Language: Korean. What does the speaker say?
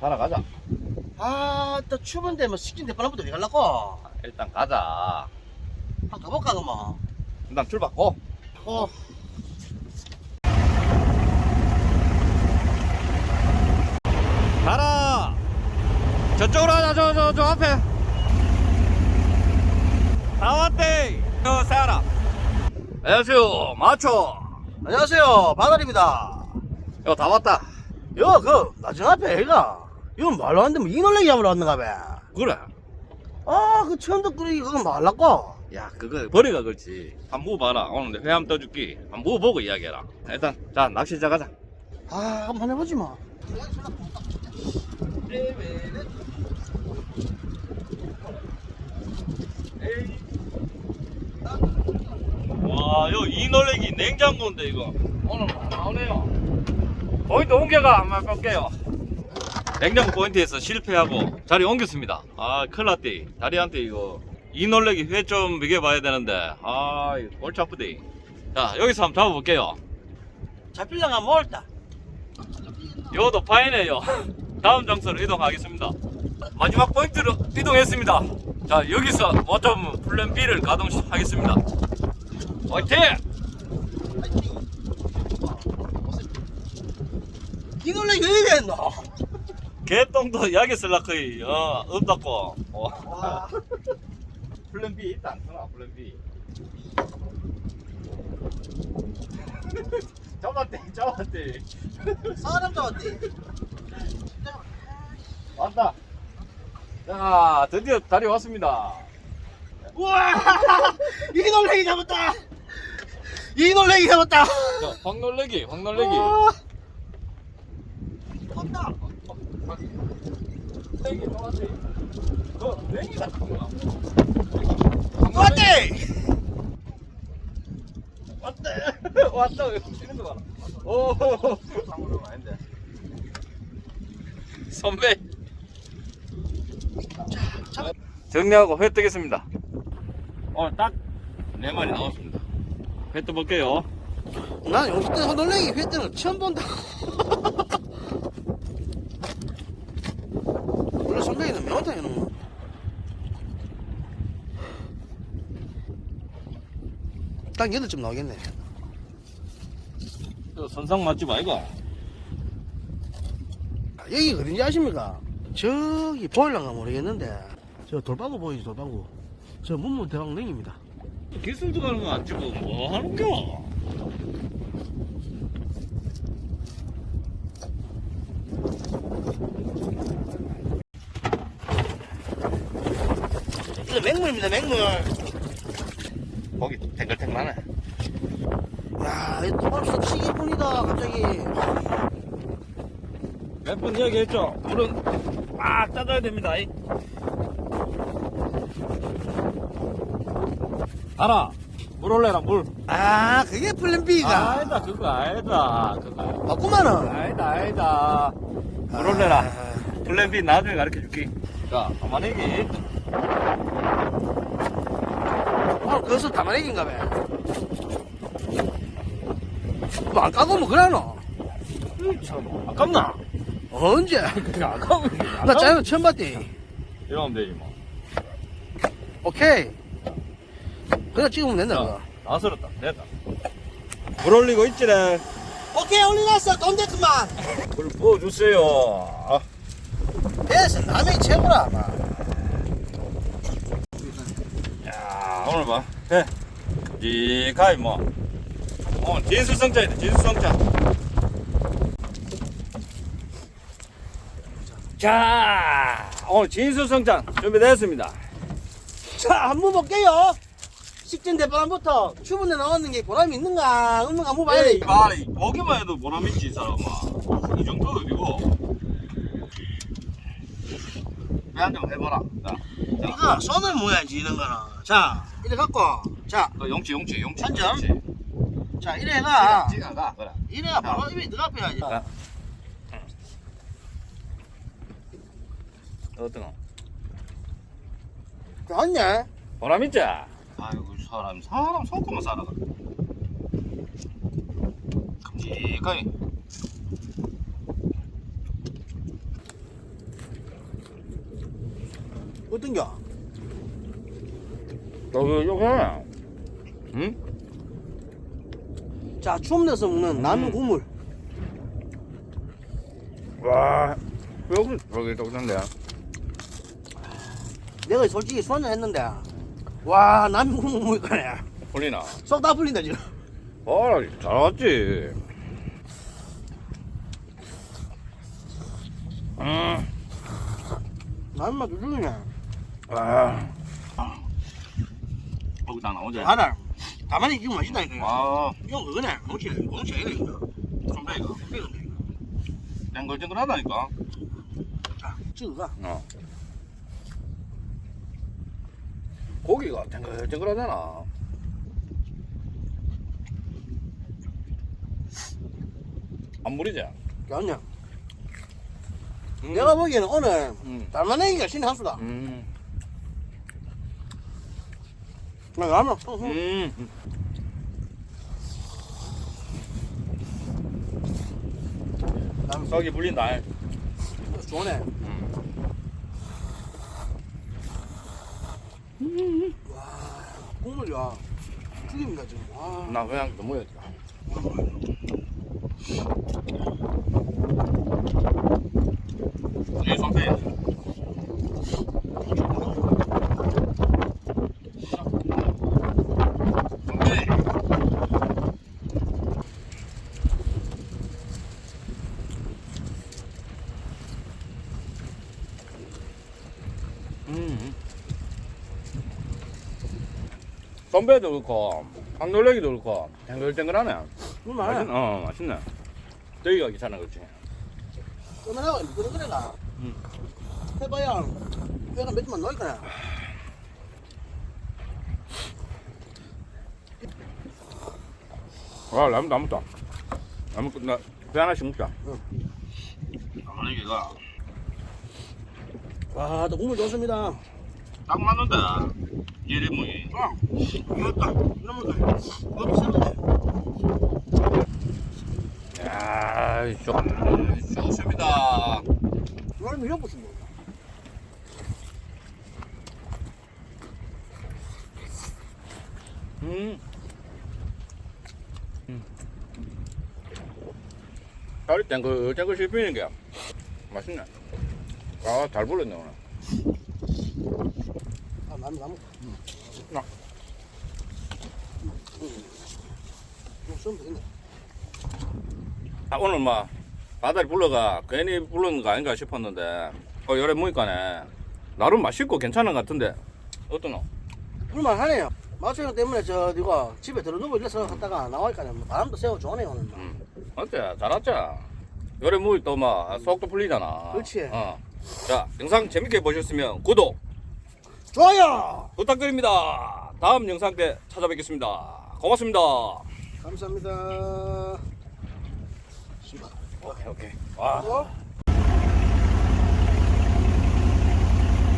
가라 가자. 아, 또 추운데 뭐 식진데 바람부터 왜 갈라고? 일단 가자. 한번 가볼까, 그만. 일단 줄 받고. 어. 가라. 저쪽으로 하자. 저 저 저 앞에. 다 왔대. 저 세아라. 안녕하세요. 마초. 안녕하세요, 바다입니다. 이거 다 왔다. 여, 그, 나중 앞에 애가, 이건 말로 안 되면 이놀래기 하러 왔는가 봐. 그래. 아, 그 처음 듣고리 그거 말라고? 야 그거 버리가 그렇지. 한번 봐라. 오늘 내 회함 떠줄게. 한번 보고 이야기해라. 일단 자 낚시 시작하자. 아, 한번 해보지 뭐. 와, 요 이놀래기 냉장고인데 이거 오늘 안 나오네요. 포인트 옮겨가 한번 볼게요. 냉장고 포인트에서 실패하고 자리 옮겼습니다. 아, 큰일 났대. 다리한테 이거 이놀래기 회 좀 먹여봐야 되는데 아, 이거 골치 아프대. 자, 여기서 한번 잡아볼게요. 잡힐려면 멀다. 요도 파이네요. 다음 장소로 이동하겠습니다. 마지막 포인트로 이동했습니다. 자, 여기서 어쩜 플랜 B를 가동하겠습니다. 화이팅! 이놀래기 왜 이랬노? 개똥도 약에 쓸라 거의 어 없다고 어. 와. 플랜 B 있다 안 쓰나 플랜 B 잡았대 잡았대 사람 잡았지? 왔다 자 드디어 다리 왔습니다 우와! 이 놀래기 잡았다! 이 놀래기 잡았다! 자 황놀래기 황놀래기. 컸다! 땡기 잡았대 너 땡기다 왔대! 왔대 왔다 치는 거 봐라 오 상으로 아닌데 선배 정리하고 회 뜨겠습니다 오늘 딱네 마리 나왔습니다 회 떠볼게요 난 용식 때 놀래기 회 때는 처음 본다. 원래 선배기는. 매운탕 해놓은 딱 8점 나오겠네. 이거 선상 맛집 아이가? 여기 어딘지 아십니까? 저기 보일런가 모르겠는데. 저 돌방구 보이지 돌방구? 저 문무대왕 냉입니다. 기술도 가는 거 안 찍고 뭐 하는겨 맹물입니다 맹물. 고기 탱글탱글하네. 야 이거 도발수 시기뿐이다 갑자기. 몇 번 이야기했죠? 물은 꽉 닫아야 됩니다. 이. 알아. 물 올래라 물. 아 그게 플랜 B가. 아니다 그거 아니다 그거 맞구만은. 아니다 아니다. 물 올래라. 플랜 B 나중에 가르쳐 줄게. 자 가만히 아 그것은 담아내기인가 봐. 뭐안 까고 뭐 그러노? 참 아깝나? 언제? 그냥 아까워 나 짜장면 처음 봤대 이러면 되지 뭐. 오케이. 그냥 찍으면 된다 그거. 나서렸다. 됐다. 물 올리고 있지래. 오케이 올려놨어. 돈 됐구만. 물 부어주세요. 아, 됐어. 남이 최고라 아마 야 오늘 봐. 해. 지가이 뭐 오늘 진수성찬이다 진수성찬 자 오늘 진수성찬 준비되었습니다. 자, 한번 볼게요. 식전 대바람부터 추분에 나왔는 게 보람이 있는가, 없는가? 한번 봐야 돼. 말이 보기만 해도 보람 있지 이 사람아. 이 정도 어디고 배한점 해봐라 자, 자. 이거 손을 모야지, 이런 거는. 자, 이래 갖고, 자, 어, 용치 용치 용치 한 점. 용치. 자, 이래가, 지가 가 그래 이래가 바로 입에 들어가야지. 아. 어떤 거? 좋네. 보람 있지? 아이고 사람 사람 손꼽만 살아가. 끔찍하게. 어떤겨? 여기 여기 응? 자, 추움 내서 먹는 라면 국물. 와 여기 여기 똑같은데 내가 솔직히 술 한잔 했는데, 와, 라면 국물 먹으니까 풀리나? 쏙다 풀린다, 지금. 아 잘왔지 음. 라면 맛 두줄이네. 아. 거기다 나오지? 알아. 가만히 지금 맛있다니까. 아, 이건 그거네. 뭉치, 뭉치 아니네, 이거. 선배가 이거. 땡글땡글하다니까. 자, 찍어가. 어. 고기가 땡글땡글하잖아. 안 무리지? 그냥. 음. 내가 보기에는 오늘 음. 달마내기가 신의 한 수다. 음. 나 라면. 음. 라면 저기 물린다. 좋네. 음. 와, 국물 야. 죽입니다, 지금. 와. 나 그냥 넘어야지. 선배도 그렇고 황놀래기도 그렇고 탱글탱글하네. 국물 맛있, 많아. 어 맛있네. 저기가 괜찮아 그렇지. 그만하고 미끄러그래가. 음. 해봐야 뼈가 몇 점만 넣을 거야. 와 라면 다 먹다. 라면 끝나. 배 하나씩 먹자. 응. 아니기가 와, 또 국물 좋습니다. 딱 맞는데 이름이. 아, 이겼다. 이놈을 이것도 새로네. 야, 좋, 좋습니다. 이거는 미역국수 먹어. 음. 음. 다리 땡글땡글 씹히는 게 맛있네. 아, 잘 불렀네 오늘. 아, 라면 다 먹어. 나. 이거 쓰면 되겠네. 아, 오늘 뭐 바다리 불러가 괜히 부르는 거 아닌가 싶었는데 어 열에 보니까네 나름 맛있고 괜찮은 것 같은데 어떠노? 불만 하네요. 마초형 때문에 저 이거 집에 들어누고 이래서 갔다가 나오니까 뭐 바람도 쐬고 좋네 오늘. 뭐. 음. 어때? 잘 왔자. 열에 무이 또막 속도 풀리잖아. 그렇지. 어. 자 영상 재밌게 보셨으면 구독 좋아요. 부탁드립니다. 다음 영상 때 찾아뵙겠습니다. 고맙습니다. 감사합니다. 오케이 오케이. 와. 어?